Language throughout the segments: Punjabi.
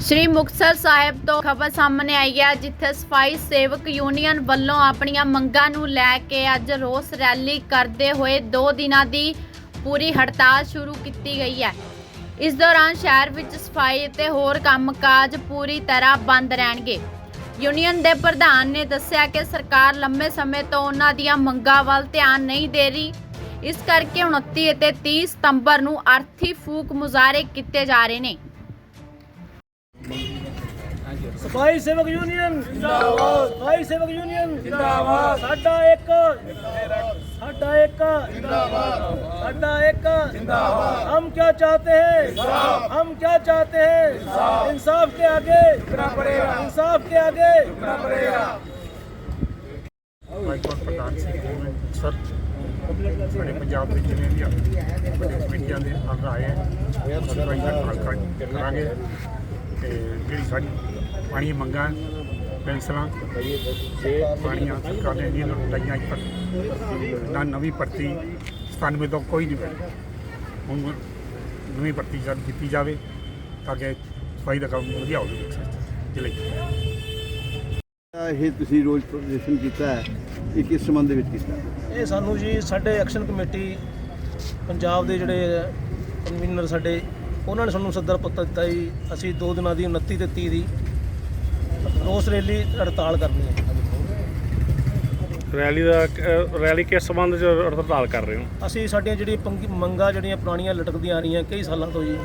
ਸ਼੍ਰੀ ਮੁਕਤਸਰ ਸਾਹਿਬ ਤੋਂ ਖਬਰ ਸਾਹਮਣੇ ਆਈ ਹੈ, ਜਿੱਥੇ ਸਫ਼ਾਈ ਸੇਵਕ ਯੂਨੀਅਨ ਵੱਲੋਂ ਆਪਣੀਆਂ ਮੰਗਾਂ ਨੂੰ ਲੈ ਕੇ ਅੱਜ ਰੋਸ ਰੈਲੀ ਕਰਦੇ ਹੋਏ 2 ਦਿਨਾਂ ਦੀ ਪੂਰੀ ਹੜਤਾਲ ਸ਼ੁਰੂ ਕੀਤੀ ਗਈ ਹੈ। ਇਸ ਦੌਰਾਨ ਸ਼ਹਿਰ ਵਿੱਚ ਸਫ਼ਾਈ ਅਤੇ ਹੋਰ ਕੰਮਕਾਜ ਪੂਰੀ ਤਰ੍ਹਾਂ ਬੰਦ ਰਹਿਣਗੇ। ਯੂਨੀਅਨ ਦੇ ਪ੍ਰਧਾਨ ਨੇ ਦੱਸਿਆ ਕਿ ਸਰਕਾਰ ਲੰਮੇ ਸਮੇਂ ਤੋਂ ਉਹਨਾਂ ਦੀਆਂ ਮੰਗਾਂ ਵੱਲ ਧਿਆਨ ਨਹੀਂ ਦੇ ਰਹੀ। ਇਸ ਕਰਕੇ 29 ਅਤੇ 30 ਸਤੰਬਰ ਨੂੰ ਅਰਥੀ ਫੂਕ ਮੁਜ਼ਾਹਰੇ ਕੀਤੇ ਜਾ ਰਹੇ ਨੇ। ਸਫਾਈ ਸੇਵਕ ਯੂਨੀਅਨ ਜਿੰਦਾਬਾਦ ਸਫਾਈ ਸੇਵਕ ਯੂਨੀਅਨ ਜਿੰਦਾਬਾਦ ਸਾਡਾ ਇੱਕ ਸਾਡਾ ਇੱਕ ਜਿੰਦਾਬਾਦ ਸਾਡਾ ਇੱਕ जिंदाबाद हम क्या चाहते हैं इंसाफ हम क्या चाहते हैं इंसाफ इंसाफ के आगे पड़ेगा इंसाफ के आगे पड़ेगा ਹਾਈਕੋਰਟ ਪ੍ਰਧਾਨ ਸਿੰਘ ਗੋਬਿੰਦ ਸਰ ਸਾਡੇ ਪੰਜਾਬ ਵਿੱਚ ਜਿਵੇਂ ਵੀ ਵੱਡੇ ਕਮੇਟੀਆਂ ਦੇ ਅੰਦਰ ਆਏ ਹੈ ਅਸੀਂ ਭਾਈ ਦਾ ਹੱਲ ਕਰ- ਕਰਾਂਗੇ ਤੇ ਜਿਹੜੀ ਸਾਡੀ ਪਾਣੀ ਮੰਗਾਂ ਪੈਨਸਲਾਂ ਪਾਣੀਆਂ ਸਰਕਾਰ ਨੇ ਜਿਹੜੀਆਂ ਲਟਾਈਆਂ ਅੱਜ ਤੱਕ ਨਾ ਨਵੀਂ ਭਰਤੀ 97 ਤੋਂ ਕੋਈ ਨਹੀਂ ਪਈ ਹੁਣ ਨਵੀਂ ਭਰਤੀ ਜਦ ਕੀਤੀ ਜਾਵੇ ਤਾਂ ਕਿ ਸਫ਼ਾਈ ਦਾ ਕੰਮ ਵਧੀਆ ਹੋਵੇ ਜ਼ਿਲ੍ਹੇ 'ਚ। ਇਹ ਤੁਸੀਂ ਰੋਜ਼ ਪ੍ਰਦਰਸ਼ਨ ਕੀਤਾ ਹੈ ਇਹ ਕਿਸ ਸੰਬੰਧ ਦੇ ਵਿੱਚ ਕੀਤਾ? ਇਹ ਸਾਨੂੰ ਜੀ ਸਾਡੇ ਐਕਸ਼ਨ ਕਮੇਟੀ ਪੰਜਾਬ ਦੇ ਜਿਹੜੇ ਕਨਵੀਨਰ ਸਾਡੇ ਉਹਨਾਂ ਨੇ ਸਾਨੂੰ ਸੱਦਰ ਪੱਤਰ ਦਿੱਤਾ ਜੀ। ਅਸੀਂ 2 ਦਿਨਾਂ ਦੀ 29 ਤੇ 30 ਦੀ ਰੋਸ ਰੈਲੀ ਹੜਤਾਲ ਕਰਨੀ ਹੈ। ਰੈਲੀ ਦਾ ਅਹ ਰੈਲੀ ਕਿਸ ਸੰਬੰਧ ਚ ਹੜਤਾਲ ਕਰ ਰਹੇ ਹੋ? ਅਸੀਂ ਸਾਡੀਆਂ ਜਿਹੜੀਆਂ ਪੰਗੀ- ਮੰਗਾਂ ਜਿਹੜੀਆਂ ਪੁਰਾਣੀਆਂ ਲਟਕਦੀਆਂ ਆ ਰਹੀਆਂ ਕਈ ਸਾਲਾਂ ਤੋਂ ਜੀ।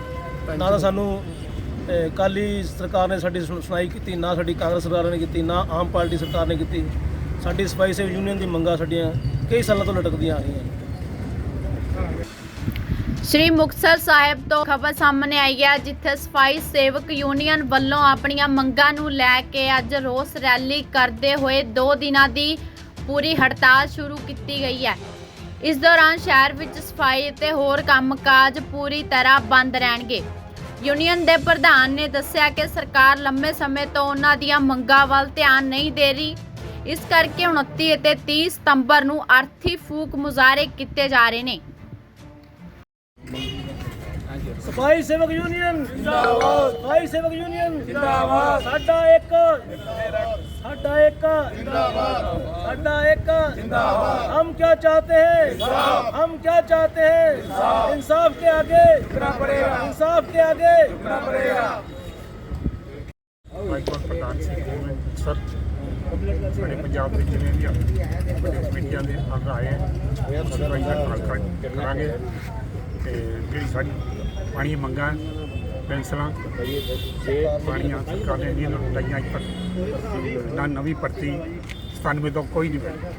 ਨਾ ਤਾਂ ਸਾਨੂੰ ਅਹ, ਅਕਾਲੀ ਸਰਕਾਰ ਨੇ ਸਾਡੀ ਸੁਣ- ਸੁਣਾਈ ਕੀਤੀ ਨਾ ਸਾਡੀ ਕਾਂਗਰਸ ਸਰਕਾਰ ਨੇ ਕੀਤੀ ਨਾ ਆਮ ਪਾਰਟੀ ਸਰਕਾਰ ਨੇ ਕੀਤੀ। ਸਾਡੀ ਸਫ਼ਾਈ ਸੇਵ ਯੂਨੀਅਨ ਦੀ ਮੰਗਾਂ ਸਾਡੀਆਂ ਕਈ ਸਾਲਾਂ ਤੋਂ ਲਟਕਦੀਆਂ ਆ ਰਹੀਆਂ। ਸ਼੍ਰੀ ਮੁਕਤਸਰ ਸਾਹਿਬ ਤੋਂ ਖਬਰ ਸਾਹਮਣੇ ਆਈ ਹੈ, ਜਿੱਥੇ ਸਫ਼ਾਈ ਸੇਵਕ ਯੂਨੀਅਨ ਵੱਲੋਂ ਆਪਣੀਆਂ ਮੰਗਾਂ ਨੂੰ ਲੈ ਕੇ ਅੱਜ ਰੋਸ ਰੈਲੀ ਕਰਦੇ ਹੋਏ 2 ਦਿਨਾਂ ਦੀ ਪੂਰੀ ਹੜਤਾਲ ਸ਼ੁਰੂ ਕੀਤੀ ਗਈ ਹੈ। ਇਸ ਦੌਰਾਨ ਸ਼ਹਿਰ ਵਿੱਚ ਸਫ਼ਾਈ ਅਤੇ ਹੋਰ ਕੰਮਕਾਜ ਪੂਰੀ ਤਰ੍ਹਾਂ ਬੰਦ ਰਹਿਣਗੇ। ਯੂਨੀਅਨ ਦੇ ਪ੍ਰਧਾਨ ਨੇ ਦੱਸਿਆ ਕਿ ਸਰਕਾਰ ਲੰਮੇ ਸਮੇਂ ਤੋਂ ਉਹਨਾਂ ਦੀਆਂ ਮੰਗਾਂ ਵੱਲ ਧਿਆਨ ਨਹੀਂ ਦੇ ਰਹੀ। ਇਸ ਕਰਕੇ 29 ਅਤੇ 30 ਸਤੰਬਰ ਨੂੰ ਅਰਥੀ ਫੂਕ ਮੁਜ਼ਾਹਰੇ ਕੀਤੇ ਜਾ ਰਹੇ ਨੇ। ਸਫਾਈ ਸੇਵਕ ਯੂਨੀਅਨ ਜਿੰਦਾਬਾਦ ਸਫਾਈ ਸੇਵਕ ਯੂਨੀਅਨ ਜਿੰਦਾਬਾਦ ਸਾਡਾ ਇੱਕ ਸਾਡਾ ਇੱਕ ਜਿੰਦਾਬਾਦ ਸਾਡਾ ਇੱਕ ਜਿੰਦਾਬਾਦ हम क्या चाहते हैं इंसाफ हम क्या चाहते हैं इंसाफ इंसाफ के आगे पड़ेगा इंसाफ के आगे पड़ेगा ਹਾਈਕੋਰਟ ਪ੍ਰਧਾਨ ਸਿੰਘ ਗੋਬਿੰਦ ਸਰ ਸਾਡੇ ਪੰਜਾਬ ਵਿੱਚ ਜਿਵੇਂ ਵੀ ਵੱਡੇ ਕਮੇਟੀਆਂ ਦੇ ਅੰਦਰ ਆਏ ਹੈ ਅਸੀਂ ਭਾਈ ਦਾ ਹੱਲ ਕਰ- ਕਰਾਂਗੇ ਤੇ ਜਿਹੜੀ ਸਾਡੀ ਪਾਣੀ ਮੰਗਾਂ ਪੈਨਸਲਾਂ ਪਾਣੀਆਂ ਸਰਕਾਰ ਨੇ ਜਿਹੜੀਆਂ ਲਟਾਈਆਂ ਅੱਜ ਤੱਕ ਨਾ ਨਵੀਂ ਭਰਤੀ 97 ਤੋਂ ਕੋਈ ਨਹੀਂ ਪਈ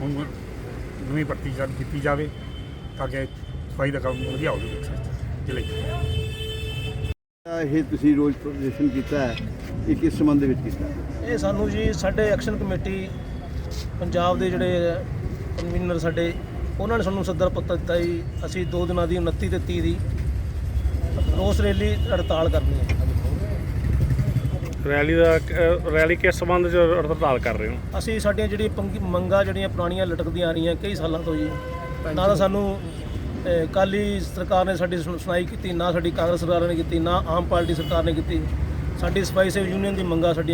ਹੁਣ ਨਵੀਂ ਭਰਤੀ ਜਦ ਕੀਤੀ ਜਾਵੇ ਤਾਂ ਕਿ ਸਫ਼ਾਈ ਦਾ ਕੰਮ ਵਧੀਆ ਹੋਵੇ ਜ਼ਿਲ੍ਹੇ 'ਚ। ਇਹ ਤੁਸੀਂ ਰੋਜ਼ ਪ੍ਰਦਰਸ਼ਨ ਕੀਤਾ ਹੈ ਇਹ ਕਿਸ ਸੰਬੰਧ ਦੇ ਵਿੱਚ ਕੀਤਾ? ਇਹ ਸਾਨੂੰ ਜੀ ਸਾਡੇ ਐਕਸ਼ਨ ਕਮੇਟੀ ਪੰਜਾਬ ਦੇ ਜਿਹੜੇ ਕਨਵੀਨਰ ਸਾਡੇ ਉਹਨਾਂ ਨੇ ਸਾਨੂੰ ਸੱਦਰ ਪੱਤਰ ਦਿੱਤਾ ਜੀ। ਅਸੀਂ 2 ਦਿਨਾਂ ਦੀ 29 ਤੇ 30 ਦੀ ਰੋਸ ਰੈਲੀ ਹੜਤਾਲ ਕਰਨੀ ਹੈ। ਰੈਲੀ ਦਾ ਅਹ ਰੈਲੀ ਕਿਸ ਸੰਬੰਧ ਚ ਹੜਤਾਲ ਕਰ ਰਹੇ ਹੋ? ਅਸੀਂ ਸਾਡੀਆਂ ਜਿਹੜੀਆਂ ਪੰਗੀ- ਮੰਗਾਂ ਜਿਹੜੀਆਂ ਪੁਰਾਣੀਆਂ ਲਟਕਦੀਆਂ ਆ ਰਹੀਆਂ ਕਈ ਸਾਲਾਂ ਤੋਂ ਜੀ। ਨਾ ਤਾਂ ਸਾਨੂੰ ਅਕਾਲੀ ਸਰਕਾਰ ਨੇ ਸਾਡੀ ਸੁਣ- ਸੁਣਾਈ ਕੀਤੀ ਨਾ ਸਾਡੀ ਕਾਂਗਰਸ ਸਰਕਾਰ ਨੇ ਕੀਤੀ ਨਾ ਆਮ ਪਾਰਟੀ ਸਰਕਾਰ ਨੇ ਕੀਤੀ। ਸਾਡੀ ਸਫ਼ਾਈ ਸੇਵ ਯੂਨੀਅਨ ਦੀ ਮੰਗਾਂ ਸਾਡੀਆਂ